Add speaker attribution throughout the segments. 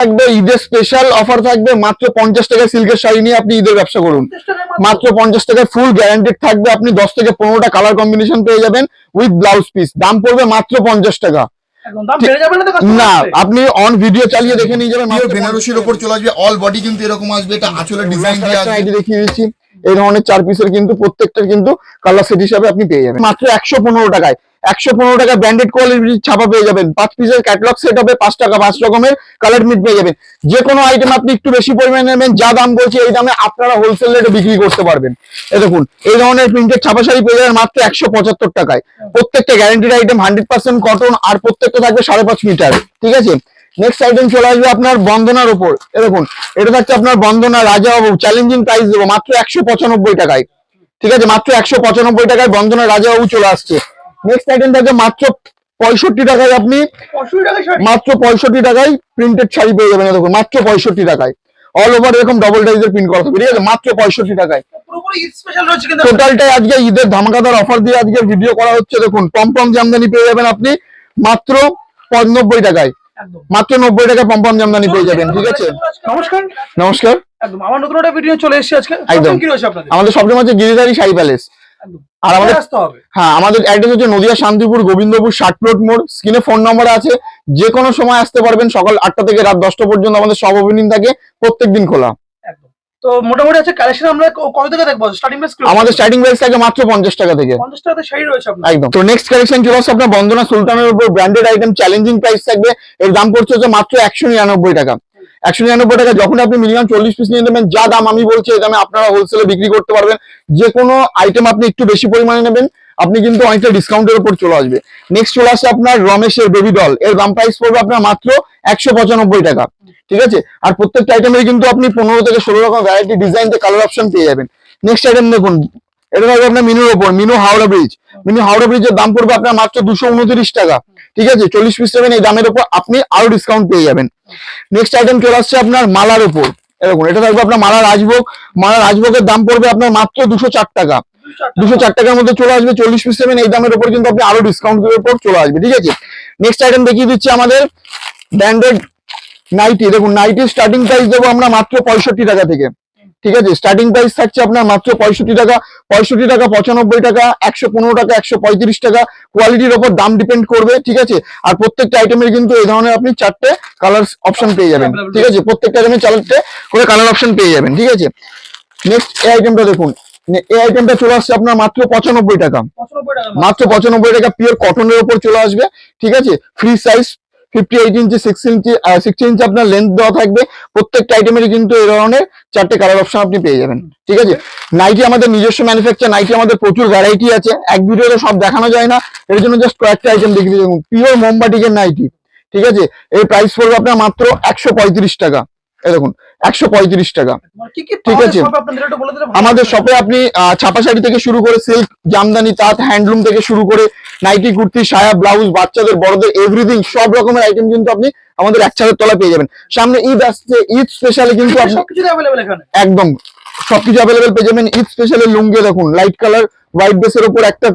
Speaker 1: থাকবে ঈদের special offer থাকবে মাত্র পঞ্চাশ টাকা সিল্কের শাড়ি নিয়ে আপনি ঈদের ব্যবসা করুন। মাত্র পঞ্চাশ টাকায় ফুল গ্যারান্টেড থাকবে আপনি দশ থেকে পনেরোটা কালার কম্বিনেশন পেয়ে যাবেন উইথ ব্লাউজ পিস দাম পড়বে মাত্র পঞ্চাশ টাকা।
Speaker 2: একদম দাম বেড়ে যাবে না?
Speaker 1: আপনি অন ভিডিও চালিয়ে দেখে নিয়ে যাবেন
Speaker 3: বেনারসির চলে আসবে অল বডি কিন্তু এরকম আসবে এটা আঁচলের ডিজাইন দিয়ে আসবে।
Speaker 1: দেখিয়ে দিচ্ছি। এই ধরনের চার পিসের কিন্তু প্রত্যেকটার কিন্তু কালার সেট হিসাবে আপনি পেয়ে যাবেন। মাত্র একশো পনেরো টাকায়। একশো পনেরো টাকা ব্র্যান্ডেড কোয়ালিটি ছাপা পেয়ে যাবেন। পাঁচ পিসের ক্যাটলগ সেট হবে, পাঁচ টাকা পাঁচ রকমের কালার মিট পেয়ে যাবেন। যে কোনো আইটেম আপনি একটু বেশি পরিমাণে নেবেন, যা দাম বলছে এই দামে আপনারা হোলসেল রেটে বিক্রি করতে পারবেন। এই দেখুন, এই ধরনের প্রিন্টেড ছাপা শাড়ি পেয়ে যাবেন মাত্র একশো পঁচাত্তর টাকায়। প্রত্যেকটা guaranteed item hundred percent cotton আর প্রত্যেকটা থাকবে সাড়ে পাঁচ মিটার ঠিক আছে? নেক্সট আইটেম চলে আসবে আপনার বন্দনার উপর। এ দেখুন, এটা থাকছে আপনার বন্দনা রাজাবাবু চ্যালেঞ্জিং প্রাইস দেবো, মাত্র একশো পঁচানব্বই টাকায়। ঠিক আছে? মাত্র একশো পঁচানব্বই টাকায় বন্দনা রাজাবাবু চলে আসছে। নেক্সট আইটেম থাকবে মাত্র পঁয়ষট্টি টাকায় আপনি। মাত্র পঁয়ষট্টি টাকায় প্রিন্টেড শাড়ি পেয়ে যাবেন দেখুন মাত্র পঁয়ষট্টি টাকায়। অল ওভার এরকম ডবল টাইজের প্রিন্ট করা থাকবে ঠিক আছে? মাত্র পঁয়ষট্টি টাকায়। টোটালটাই আজকে ঈদের ধামাকাদার অফার দিয়ে আজকে ভিডিও করা হচ্ছে দেখুন পম্পম জামদানি পেয়ে যাবেন আপনি মাত্র নব্বই টাকায়। মাত্র নব্বই টাকায় পম্পম জামদানি পেয়ে যাবেন ঠিক আছে?
Speaker 2: নমস্কার।
Speaker 1: নমস্কার।
Speaker 2: একদম আমার নতুন একটা ভিডিও চলে এসেছে আজকে।
Speaker 1: একদম। আমাদের সবচেয়ে হচ্ছে গিরিধারী শাড়ি প্যালেস আর আমাদের হ্যাঁ আমাদের অ্যাড্রেস হচ্ছে নদিয়া শান্তিপুর গোবিন্দপুর ষাট প্লট মোড়। স্ক্রিনে ফোন নম্বর আছে। যে কোনো সময় আসতে পারবেন সকাল আটটা থেকে রাত দশটা পর্যন্ত আমাদের সব ওপেনিং থাকে প্রত্যেকদিন খোলা।
Speaker 2: তো মোটামুটি আছে কালেকশন আমরা কত থেকে দেখব? স্টার্টিং প্রাইস
Speaker 1: আমাদের স্টার্টিং প্রাইস থাকে মাত্র পঞ্চাশ টাকা থেকে।
Speaker 2: পঞ্চাশ টাকাতে শাড়ি রয়েছে আপনার?
Speaker 1: একদম। তো নেক্সট কালেকশন চলে আসছে আপনার বন্দনা সুলতানের উপর। ব্র্যান্ডেড আইটেম চ্যালেঞ্জিং প্রাইস থাকবে। এর দাম পড়ছে হচ্ছে মাত্র একশো নিরানব্বই টাকা। একশো নিরানব্বই টাকা, যখন আপনি মিনিমাম চল্লিশ পিস নিয়ে নেবেন, যা দাম আমি বলছি, এই দামে আপনারা হোলসেলে বিক্রি করতে পারবেন। যে কোনো আইটেম আপনি একটু বেশি পরিমাণে নেবেন, আপনি কিন্তু অনেকটা ডিসকাউন্টের উপর চলে আসবে। নেক্সট চলে আসছে আপনার রমেশের বেবি ডল এর দাম প্রাইস পড়বে আপনার মাত্র একশো পঁচানব্বই টাকা। ঠিক আছে? আর প্রত্যেকটা আইটেমের কিন্তু আপনি পনেরো থেকে ষোলো রকম ভ্যারাইটি ডিজাইন কালার অপশন পেয়ে যাবেন। নেক্সট আইটেম দেখুন, এটা থাকবে আপনার মিনুর ওপর মিনু হাওড়া ব্রিজ মিনু হাওড়া ব্রিজের দাম পড়বে আপনার মাত্র দুশো উনত্রিশ টাকা। ঠিক আছে? চল্লিশ পিস নেবেন, এই দামের উপর আপনি আরও ডিসকাউন্ট পেয়ে যাবেন। নেক্সট আইটেম চলে আসছে আপনার মালার উপর। এরকম এটা থাকবে আপনার মালা রাজভোগ মালা রাজভোগের দাম পড়বে আপনার মাত্র দুশো চার টাকা। দুশো চার টাকার মধ্যে চলে আসবে চল্লিশ পিস সেভেন এই দামের উপর কিন্তু আপনি আরও ডিসকাউন্ট উপর চলে আসবে, ঠিক আছে? নেক্সট আইটেম দেখিয়ে দিচ্ছি আমাদের ব্র্যান্ডেড নাইটি দেখুন নাইটির স্টার্টিং প্রাইস দেবো আমরা মাত্র পঁয়ষট্টি টাকা থেকে। ঠিক আছে? স্টার্টিং প্রাইস থাকছে আপনার মাত্র পঁয়ষট্টি টাকা। পঁয়ষট্টি টাকা পঁচানব্বই টাকা একশো পনেরো টাকা একশো পঁয়ত্রিশ টাকা। কোয়ালিটির ওপর দাম ডিপেন্ড করবে ঠিক আছে? আর প্রত্যেকটা আইটেমের কিন্তু এই ধরনের আপনি চারটে কালার অপশন পেয়ে যাবেন ঠিক আছে? প্রত্যেকটা আইটেমের চারটে করে কালার অপশন পেয়ে যাবেন ঠিক আছে? নেক্সট এই আইটেমটা দেখুন। এই আইটেমটা চলে আসছে আপনার মাত্র পঁচানব্বই টাকা।
Speaker 2: পঁচানব্বই টাকা
Speaker 1: মাত্র পঁচানব্বই টাকা পিওর কটনের উপর চলে আসবে ঠিক আছে? Free size fifty eight inch six inch sixty inch আপনার লেন্থ দেওয়া থাকবে। প্রত্যেকটা আইটেমেরই কিন্তু এই ধরনের চারটে কালার অপশন আপনি পেয়ে যাবেন। ঠিক আছে? নাইটি আমাদের নিজস্ব ম্যানুফ্যাকচার নাইটি আমাদের প্রচুর ভ্যারাইটি আছে। এক ভিডিওতে সব দেখানো যায় না। এর জন্য জাস্ট কয়েকটা আইটেম দেখিয়ে দেখুন পিওর মোমবাটিকের নাইটি ঠিক আছে? এর প্রাইস পড়বে আপনার মাত্র একশো পঁয়ত্রিশ টাকা। এই দেখুন একশো পঁয়ত্রিশ টাকা। ঠিক আছে। আমাদের শপে আপনি আহ, ছাপা শাড়ি থেকে শুরু করে সিল্ক জামদানি তাঁত হ্যান্ডলুম থেকে শুরু করে নাইটি কুর্তি সায়া ব্লাউজ বাচ্চাদের বড়দের এভরিথিং সব রকমের আইটেম কিন্তু আপনি আমাদের এক ছাদের তলায় পেয়ে যাবেন। সামনে ঈদ আসছে ঈদ স্পেশালে কিন্তু একদম। সবকিছু অ্যাভেলেবেল পেয়ে যাবেন। ঈদ স্পেশালের লুঙ্গি দেখুন লাইট কালার হোয়াইট বেসের উপর একটা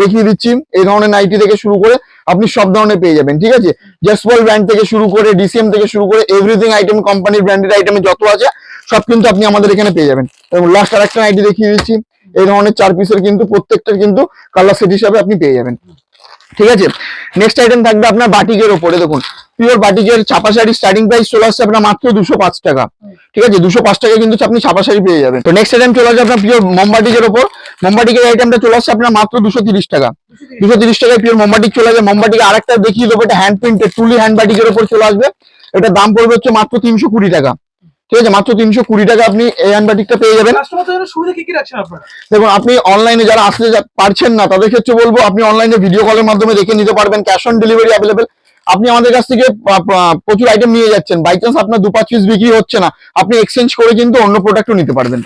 Speaker 1: দেখিয়ে দিচ্ছি। এই ধরনের নাইটি থেকে শুরু করে আপনি সব ধরনের পেয়ে যাবেন, ঠিক আছে? জাসপল ব্র্যান্ড থেকে শুরু করে ডিসিএম থেকে শুরু করে এভরিথিং আইটেম কোম্পানির ব্র্যান্ডেড আইটেম যত আছে, সব কিন্তু আপনি আমাদের এখানে পেয়ে যাবেন। এবং লাস্ট আর একটা নাইটি দেখিয়ে দিচ্ছি। এই ধরনের চার পিসের কিন্তু প্রত্যেকটার কিন্তু কালার সেট হিসাবে আপনি পেয়ে যাবেন। ঠিক আছে? নেক্সট আইটেম থাকবে আপনার বাটিকের ওপরে দেখুন। পিওর বাটিকের ছাপা শাড়ি স্টার্টিং প্রাইস চলে আসছে আপনার মাত্র দুশো পাঁচ টাকা। ঠিক আছে? দুশো পাঁচ টাকা কিন্তু আপনি ছাপা শাড়ি পেয়ে যাবেন। তো নেক্সট আইটেম চলে আসছে আপনার পিওর মোমবাটিকের ওপর। মোমবাটিকের আইটেমটা চলে আসছে আপনার মাত্র দুশো তিরিশ টাকা। দুশো তিরিশ টাকায় পিওর মোমবাটিক চলে যাবে মোমবাটিকে আরেকটা দেখিয়ে দেবো এটা হ্যান্ড প্রিন্টেড টুলি হ্যান্ড বাটিকের ওপর চলে আসবে। এটা দাম পড়বে হচ্ছে মাত্র তিনশো কুড়ি টাকা। ঠিক আছে? মাত্র তিনশো কুড়ি টাকা আপনি এই হ্যান্ড বাটিকটা পেয়ে যাবেন। দেখুন আপনি অনলাইনে যারা আসতে পারছেন না তাদের ক্ষেত্রে বলব আপনি অনলাইনে ভিডিও কলের মাধ্যমে দেখে নিতে পারবেন। ক্যাশ অন ডেলিভারি অ্যাভেলেবেল আপনি আমাদের কাছ থেকে প্রচুর আইটেম নিয়ে যাচ্ছেন। বাই চান্স আপনার দু পাঁচ পিস বিক্রি হচ্ছে না। আপনি এক্সচেঞ্জ করে কিন্তু অন্য প্রোডাক্টও নিতে পারবেন।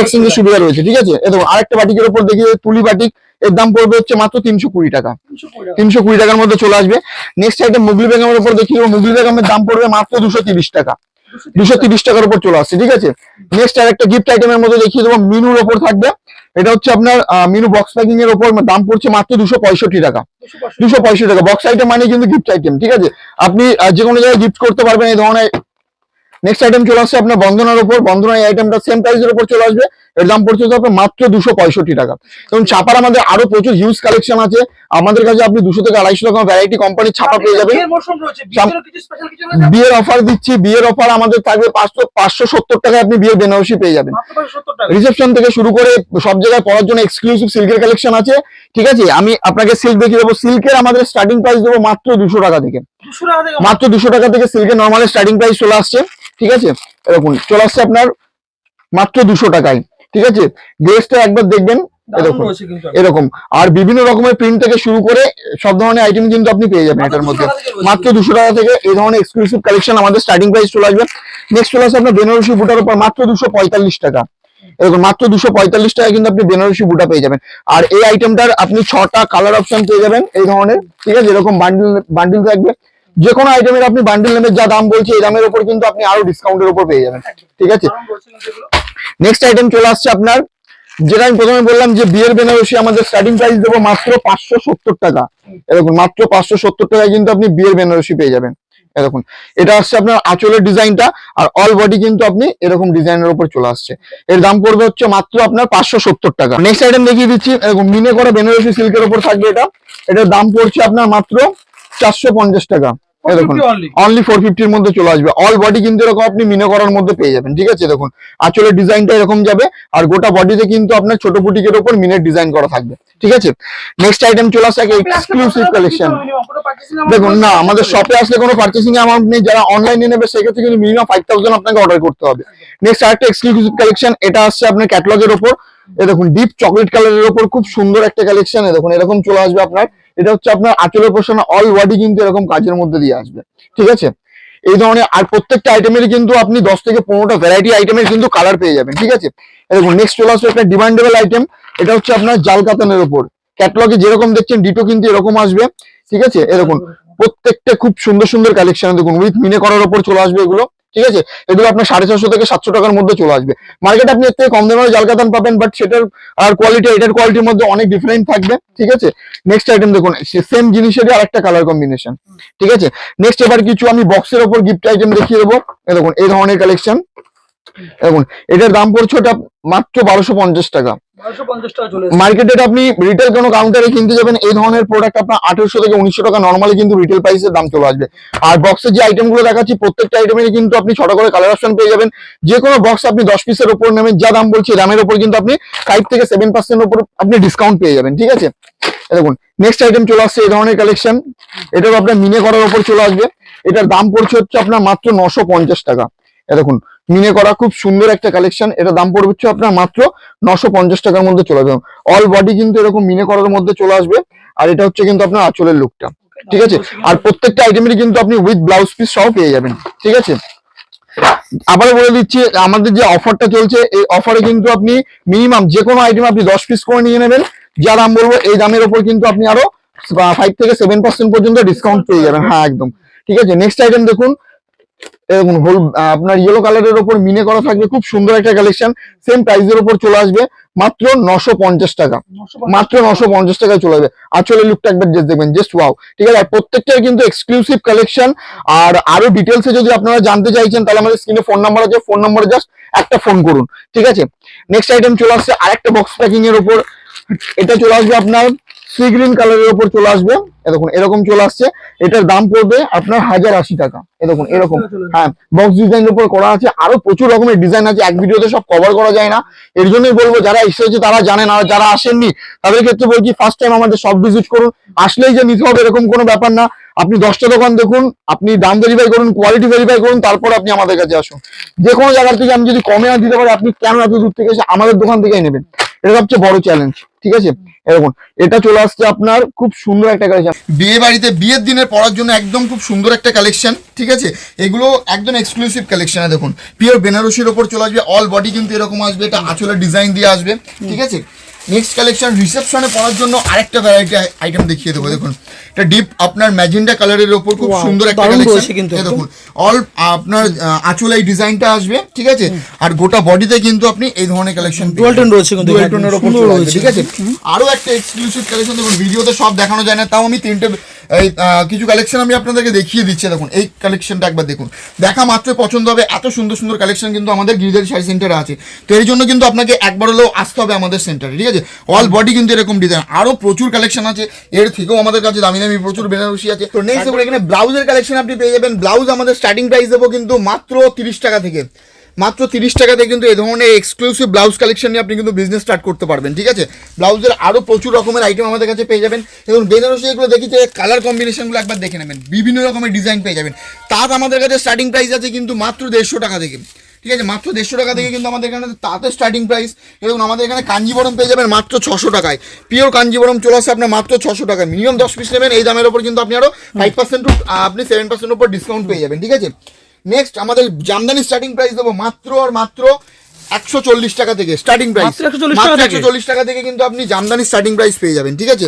Speaker 1: এক্সচেঞ্জের সুবিধা রয়েছে, ঠিক আছে? এ দেখুন, আরেকটা বাটিকের উপর দেখি তুলি বাটিক, এর দাম পড়বে হচ্ছে মাত্র তিনশো কুড়ি টাকা।
Speaker 2: 320 টাকা।
Speaker 1: তিনশো কুড়ি টাকার মধ্যে চলে আসবে। নেক্সট আইটেম মুগলি বেগমের উপর দেখি মুগলি বেগমের দাম পড়বে মাত্র দুশো তিরিশ টাকা। দুশো তিরিশ টাকার উপর চলে আসছে, ঠিক আছে? নেক্সট আর একটা গিফট আইটেমের মধ্যে দেখিয়ে দেবো, মিনুর ওপর থাকবে। এটা হচ্ছে আপনার মিনু বক্স প্যাকিং এর উপর দাম পড়ছে মাত্র দুশো পঁয়ষট্টি টাকা। দুশো পঁয়ষট্টি। টাকা। বক্স আইটেম মানে কিন্তু গিফট আইটেম ঠিক আছে? আপনি যে কোনো জায়গায় গিফট করতে পারবেন এই ধরনের নেক্সট আইটেম চলে আসছে আপনার বন্ধনার উপর। বন্ধনা এই আইটেমটা সেম প্রাইসের উপর চলে আসবে। এর দাম পড়ছে আপনার মাত্র দুশো পঁয়ষট্টি টাকা। এবং ছাপার আমাদের আরও প্রচুর হিউজ কালেকশন আছে। আমাদের কাছে আপনি দুশো থেকে আড়াইশো টাকা ভ্যারাইটি কোম্পানির ছাপা পেয়ে যাবেন।
Speaker 2: বিয়ের
Speaker 1: অফার দিচ্ছি। বিয়ের অফার আমাদের থাকবে পাঁচশো পাঁচশো সত্তর টাকায় আপনি বিয়ের বেনারসি পেয়ে যাবেন। রিসেপশন থেকে শুরু করে সব জায়গায় পড়ার জন্য এক্সক্লুসিভ সিল্কের কালেকশন আছে। ঠিক আছে? আমি আপনাকে সিল্ক দেখিয়ে দেবো। সিল্কের আমাদের স্টার্টিং প্রাইস দেবো মাত্র দুশো টাকা থেকে। মাত্র দুশো টাকা থেকে সিল্কের নর্মাল স্টার্টিং প্রাইস চলে আসছে। ঠিক আছে? এরকম চলে আসছে আপনার মাত্র দুশো টাকায়। ঠিক আছে? ড্রেসটা একবার দেখবেন এরকম। এরকম। আর বিভিন্ন রকমের প্রিন্ট থেকে শুরু করে সব ধরনের আইটেম কিন্তু আপনি পেয়ে যাবেন এটার মধ্যে। মাত্র দুশো টাকা থেকে এই ধরনের এক্সক্লুসিভ কালেকশন আমাদের স্টার্টিং প্রাইস চলে আসবে। নেক্সট চলে আসবে আপনার বেনারসি বুটার উপর মাত্র দুশো পঁয়তাল্লিশ টাকা। এরকম মাত্র দুশো পঁয়তাল্লিশ টাকা কিন্তু আপনি বেনারসি বুটা পেয়ে যাবেন। আর এই আইটেমটার আপনি ছটা কালার অপশন পেয়ে যাবেন এই ধরনের। ঠিক আছে? এরকম বান্ডিল বান্ডিল থাকবে। যে কোনো আইটেমের আপনি বান্ডিল নেবেন যা দাম বলছে এই দামের উপর কিন্তু আপনি আরও ডিসকাউন্টের উপর পেয়ে যাবেন। ঠিক। আছে। নেক্সট আইটেম চলে আসছে আপনার যেটা আমি প্রথমে বললাম যে বিয়ের বেনারসি আমাদের স্টার্টিং প্রাইস দেবো মাত্র পাঁচশো সত্তর টাকা। এরকম মাত্র পাঁচশো সত্তর টাকায় কিন্তু আপনি বিয়ের বেনারসি পেয়ে যাবেন। এরকম এটা আসছে আপনার আঁচলের ডিজাইনটা আর অল বডি কিন্তু আপনি এরকম ডিজাইনের উপর চলে আসছে। এর দাম পড়বে হচ্ছে মাত্র আপনার পাঁচশো সত্তর টাকা। নেক্সট আইটেম দেখিয়ে দিচ্ছি এরকম মিনে করা বেনারসি সিল্কের উপর থাকবে এটা। এটার দাম পড়ছে আপনার মাত্র চারশো পঞ্চাশ টাকা। দেখুন
Speaker 2: 450 only।
Speaker 1: অনলি ফোর ফিফটির মধ্যে চলে আসবে। অল বডি কিন্তু এরকম আপনি মিনে করার মধ্যে পেয়ে যাবেন ঠিক আছে? দেখুন আঁচলের ডিজাইনটা এরকম যাবে আর গোটা বডিতে কিন্তু আপনার ছোট উপর মিনের ডিজাইন করা থাকবে ঠিক আছে? নেক্সট আইটেম চলে আসছে এক্সক্লুসিভ কালেকশন দেখুন না আমাদের শপে আসলে কোনো পার্চেসিং অ্যামাউন্ট নেই যারা অনলাইনে নেবে সেক্ষেত্রে কিন্তু মিনিমাম ফাইভ থাউজেন্ড আপনাকে অর্ডার করতে হবে। নেক্সট আরেকটা এক্সক্লুসিভ কালেকশন এটা আসছে আপনার ক্যাটলগের ওপর। এ দেখুন ডিপ চকলেট কালারের ওপর খুব সুন্দর একটা কালেকশন এ দেখুন এরকম চলে আসবে আপনার। এটা হচ্ছে আপনার আঁচলের পোর্শন অল বডি কিন্তু এরকম কাজের মধ্যে দিয়ে আসবে। ঠিক আছে? এই ধরনের আর প্রত্যেকটা আইটেমের কিন্তু আপনি দশ থেকে পনেরোটা ভ্যারাইটি আইটেমের কিন্তু কালার পেয়ে যাবেন, ঠিক আছে? দেখুন নেক্সট চলে আসবে একটা ডিমান্ডেবল আইটেম এটা হচ্ছে আপনার জাল কাতানের ওপর ক্যাটলগে যেরকম দেখছেন ডিটো কিন্তু এরকম আসবে, ঠিক আছে? এরকম প্রত্যেকটা খুব সুন্দর সুন্দর কালেকশন দেখুন উইথ মিনে করার ওপর চলে আসবে এগুলো। ঠিক আছে? এগুলো আপনার সাড়ে ছশো থেকে সাতশো টাকার মধ্যে চলে আসবে। মার্কেট আপনি এর থেকে কম দামে জালকাতান পাবেন বাট সেটার আর কোয়ালিটি এটার কোয়ালিটির মধ্যে অনেক ডিফারেন্ট থাকবে, ঠিক আছে? নেক্সট আইটেম দেখুন সেম জিনিসেরই আরেকটা কালার কম্বিনেশন ঠিক আছে? নেক্সট এবার কিছু আমি বক্সের ওপর গিফট আইটেম দেখিয়ে দেবো। দেখুন, এই ধরনের কালেকশন দেখুন, এটার দাম পড়ছে ওটা মাত্র বারোশো পঞ্চাশ টাকা। মার্কেটে আপনি রিটেল কোনো কাউন্টারে কিনতে যাবেন, এই ধরনের প্রোডাক্ট আপনার আঠারোশো থেকে উনিশশো টাকা নর্মালি কিন্তু রিটেল প্রাইসের দাম চলে আসবে। আর বক্সের যে আইটেমগুলো দেখাচ্ছি, প্রত্যেকটা আইটেমের কিন্তু আপনি ছটা করে কালার অপশন পেয়ে যাবেন। যে কোনো বক্স আপনি দশ পিসের উপর নেবেন, যা দাম বলছি দামের উপর কিন্তু আপনি ফাইভ থেকে সেভেন পার্সেন্ট উপর আপনি ডিসকাউন্ট পেয়ে যাবেন, ঠিক আছে? দেখুন নেক্সট আইটেম চলে আসছে, এই ধরনের কালেকশন এটাও আপনার মিনে করার উপর চলে আসবে। এটার দাম পড়ছে হচ্ছে আপনার মাত্র নশো টাকা। দেখুন মিনে করা খুব সুন্দর একটা কালেকশন এটা দাম পড়বে হচ্ছে আপনার মাত্র নশো পঞ্চাশ টাকার মধ্যে চলে যাবে অল বডি কিন্তু এরকম মিনে করার মধ্যে চলে আসবে। আর এটা হচ্ছে কিন্তু আপনার আঁচলের লুকটা ঠিক আছে? আর প্রত্যেকটা আইটেমেরই কিন্তু আপনি উইথ ব্লাউজ পিস সহ পেয়ে যাবেন। ঠিক আছে? আবার বলে দিচ্ছি, আমাদের যে অফারটা চলছে, এই অফারে কিন্তু আপনি মিনিমাম যে কোনো আইটেম আপনি দশ পিস করে নিয়ে নেবেন। যা দাম বলব, এই দামের উপর কিন্তু আপনি আরও ফাইভ থেকে সেভেন পার্সেন্ট পর্যন্ত ডিসকাউন্ট পেয়ে যাবেন। হ্যাঁ একদম। ঠিক আছে? নেক্সট আইটেম দেখুন এরকম হোল আপনার ইয়েলো কালারের উপর মিনে করা থাকবে, খুব সুন্দর একটা কালেকশন সেম প্রাইসের উপর চলে আসবে, মাত্র নশো পঞ্চাশ টাকা। মাত্র নশো পঞ্চাশ টাকায় চলে যাবে আসলে লুকটা একবার জাস্ট দেখবেন জাস্ট ওয়াও ঠিক আছে, আর প্রত্যেকটার কিন্তু এক্সক্লুসিভ কালেকশন আর আরও ডিটেলসে যদি আপনারা জানতে চাইছেন, তাহলে আমাদের স্ক্রিনে ফোন নাম্বার আছে ফোন নাম্বারে জাস্ট একটা ফোন করুন। ঠিক আছে? নেক্সট আইটেম চলে আসছে, আরেকটা বক্স প্যাকিং এর উপর এটা চলে আসবে আপনার সি গ্রিন কালারের উপর চলে আসবে। এ দেখুন এরকম চলে আসছে। এটার দাম পড়বে আপনার হাজার আশি টাকা। এ দেখুন এরকম। হ্যাঁ বক্স ডিজাইনের উপর করা আছে। আরও প্রচুর রকমের ডিজাইন আছে। এক ভিডিওতে সব কভার করা যায় না। এর জন্যই বলব যারা এসেছে তারা জানেন আর যারা আসেননি তাদের ক্ষেত্রে বলছি ফার্স্ট টাইম আমাদের সব ভিজিট করুন। আসলেই যে নিতে হবে এরকম কোনো ব্যাপার না। আপনি দশটা দোকান দেখুন আপনি দাম ভেরিফাই করুন কোয়ালিটি ভেরিফাই করুন তারপর আপনি আমাদের কাছে আসুন। যে কোনো জায়গার থেকে আমি যদি কমে না দিতে পারি আপনি কেন এত দূর থেকে এসে আমাদের দোকান থেকেই নেবেন? এটা সবচেয়ে বড় চ্যালেঞ্জ ঠিক আছে? এরকম। এটা চলে আসছে আপনার খুব সুন্দর একটা কালেকশন
Speaker 3: বিয়ে বাড়িতে বিয়ের দিনে পড়ার জন্য একদম খুব সুন্দর একটা কালেকশন ঠিক আছে? এগুলো একদম এক্সক্লুসিভ কালেকশনে দেখুন। পিওর বেনারসির ওপর চলে আসবে অল বডি কিন্তু এরকম আসবে, এটা আঁচলের ডিজাইন দিয়ে আসবে, ঠিক আছে?
Speaker 1: নেক্সট কালেকশন রিসেপশনে পরার জন্য আরেকটা ভ্যারাইটি আইটেম দেখিয়ে দেবো দেখুন। এটা ডিপ আপনার ম্যাজেন্ডা কালারের ওপর খুব সুন্দর একটা কালেকশন দেখুন অল আপনার আঁচল এই ডিজাইনটা আসবে ঠিক আছে? আর গোটা বডিতে কিন্তু আপনি এই ধরনের কালেকশন
Speaker 4: ডুয়াল টোন রয়েছে কিন্তু
Speaker 1: ডুয়াল টোনের ওপর। ঠিক আছে? আরও একটা এক্সক্লুসিভ কালেকশন দেখুন ভিডিওতে সব দেখানো যায় না তাও আমি তিনটে এই কিছু কালেকশন আমি আপনাদেরকে দেখিয়ে দিচ্ছি, দেখুন, এই কালেকশনটা একবার দেখুন। দেখা মাত্র পছন্দ হবে, এত সুন্দর সুন্দর কালেকশন কিন্তু আমাদের গিরিদারি শাড়ি সেন্টারে আছে। তো এর জন্য কিন্তু আপনাকে একবার হলেও আসতে হবে আমাদের সেন্টারে ঠিক আছে? অল বডি কিন্তু এরকম ডিজাইন আরও প্রচুর কালেকশন আছে, এর থেকেও আমাদের কাছে দামি দামি প্রচুর বেনারসি আছে। তো নেক্সট এখানে ব্লাউজের কালেকশন আপনি পেয়ে যাবেন ব্লাউজ আমাদের স্টার্টিং প্রাইস দেবো কিন্তু মাত্র তিরিশ টাকা থেকে। মাত্র তিরিশ টাকাতে কিন্তু এই ধরনের এক্সক্লুসিভ ব্লাউজ কালেকশন নিয়ে আপনি কিন্তু বিজনেস স্টার্ট করতে পারবেন, ঠিক আছে? ব্লাউজের আরও প্রচুর রকমের আইটেম আমাদের কাছে পেয়ে যাবেন। এবং বেনারসি এগুলো দেখি যে কালার কম্বিনেশনগুলো একবার দেখে নেবেন, বিভিন্ন রকমের ডিজাইন পেয়ে যাবেন। তাঁত আমাদের কাছে স্টার্টিং প্রাইস আছে কিন্তু মাত্র দেড়শো টাকা থেকে, ঠিক আছে? মাত্র দেড়শো টাকা থেকে কিন্তু আমাদের এখানে তাঁতের স্টার্টিং প্রাইস এবং আমাদের এখানে কাঞ্জিবরম পেয়ে যাবেন মাত্র ছশো টাকায়। পিওর কাঞ্জিবরম চলে আসে আপনার মাত্র ছশো টাকায়। মিনিমাম দশ পিস নেবেন, এই দামের ওপর কিন্তু আপনি আরও ফাইভ পার্সেন্ট আপনি সেভেন পার্সেন্ট উপর ডিসকাউন্ট পেয়ে যাবেন, ঠিক আছে? নেক্সট আমাদের জামদানি স্টার্টিং প্রাইস দেবো মাত্র আর মাত্র একশো চল্লিশ টাকা থেকে স্টার্টিং প্রাইস
Speaker 4: মাত্র 140 টাকা থেকে?
Speaker 1: একশো চল্লিশ টাকা থেকে কিন্তু আপনি জামদানি স্টার্টিং প্রাইস পেয়ে যাবেন ঠিক আছে?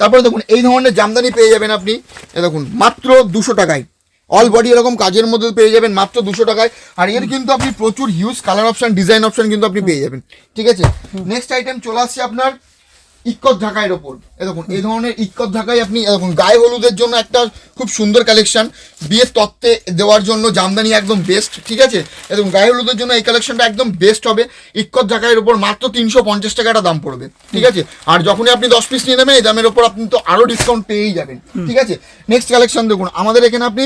Speaker 1: তারপরে দেখুন এই ধরনের জামদানি পেয়ে যাবেন আপনি দেখুন মাত্র দুশো টাকায়। অল বডি এরকম কাজের মধ্যে পেয়ে যাবেন মাত্র দুশো টাকায়। আর এর কিন্তু আপনি প্রচুর huge colour option design option কিন্তু আপনি পেয়ে যাবেন ঠিক আছে? নেক্সট আইটেম চলে আসছে আপনার ইক্কত ঢাকাইয়ের ওপর। এ দেখুন, এই ধরনের ইক্কত ঢাকাই আপনি এ দেখুন, গায়ে হলুদের জন্য একটা খুব সুন্দর কালেকশন বিয়ের তত্ত্বে দেওয়ার জন্য জামদানি একদম বেস্ট ঠিক আছে? এ দেখুন, গায়ে হলুদের জন্য এই কালেকশনটা একদম বেস্ট হবে। ইক্কত ঢাকাইয়ের ওপর মাত্র তিনশো পঞ্চাশ টাকাটা দাম পড়বে, ঠিক আছে? আর যখনই আপনি দশ পিস নিয়ে নেবেন, এই দামের ওপর আপনি তো আরও ডিসকাউন্ট পেয়েই যাবেন, ঠিক আছে? নেক্সট কালেকশন দেখুন, আমাদের এখানে আপনি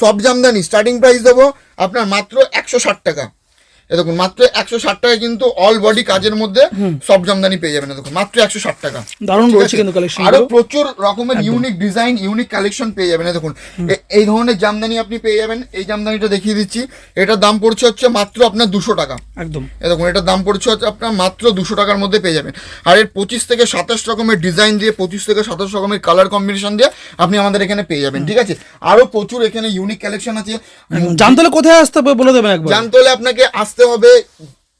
Speaker 1: সব জামদানি স্টার্টিং প্রাইস দেবো আপনার মাত্র একশো ষাট টাকা। এ দেখুন মাত্র একশো ষাট টাকা কিন্তু অল বডি কাজের মধ্যে সব জামদানি পেয়ে যাবেন দেখুন মাত্র একশো ষাট টাকা।
Speaker 4: দারুণ রয়েছে কিন্তু কালেকশন
Speaker 1: আরও প্রচুর রকমের ইউনিক ডিজাইন ইউনিক কালেকশন পেয়ে যাবেন দেখুন। এই ধরনের জামদানি আপনি পেয়ে যাবেন এই জামদানিটা দেখিয়ে দিচ্ছি। এটার দাম পড়ছে হচ্ছে মাত্র আপনার দুশো টাকা।
Speaker 4: একদম।
Speaker 1: এ দেখুন এটার দাম পড়ছে হচ্ছে আপনার মাত্র দুশো টাকার মধ্যে পেয়ে যাবেন। আর এর পঁচিশ থেকে সাতাশ রকমের ডিজাইন দিয়ে পঁচিশ থেকে সাতাশ রকমের কালার কম্বিনেশন দিয়ে আপনি আমাদের এখানে পেয়ে যাবেন ঠিক আছে? আরও প্রচুর এখানে ইউনিক কালেকশন আছে।
Speaker 4: জানতে হলে কোথায় আসতে হবে বলে দেবেন একবার?
Speaker 1: জানতে হলে আপনাকে আসতে হবে।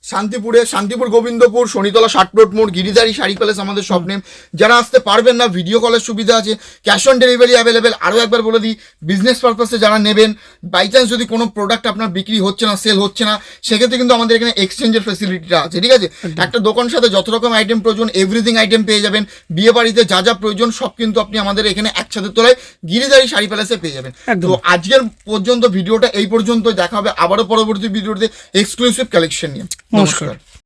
Speaker 1: শান্তিপুরে শান্তিপুর গোবিন্দপুর শনিতলা ষাটপ্লোট মোড় গিরিদারি শাড়ি প্যালেস আমাদের সব নেম যারা আসতে পারবেন না ভিডিও কলের সুবিধা আছে। ক্যাশ অন ডেলিভারি অ্যাভেলেবেল আরও একবার বলে দিই বিজনেস পারপাসে যারা নেবেন বাই চান্স যদি কোনো প্রোডাক্ট আপনার বিক্রি হচ্ছে না সেল হচ্ছে না সেক্ষেত্রে কিন্তু আমাদের এখানে এক্সচেঞ্জের ফেসিলিটিটা আছে ঠিক আছে? একটা দোকানের সাথে যত রকম আইটেম প্রয়োজন এভরিথিং আইটেম পেয়ে যাবেন। বিয়ে বাড়িতে যা যা প্রয়োজন সব কিন্তু আপনি আমাদের এখানে একসাথে তোলায় গিরিদারি শাড়ি প্যালেসে পেয়ে যাবেন। তো আজকের পর্যন্ত ভিডিওটা এই পর্যন্ত দেখা হবে আবারও পরবর্তী ভিডিওতে এক্সক্লুসিভ কালেকশন নিয়ে। নমস্কার।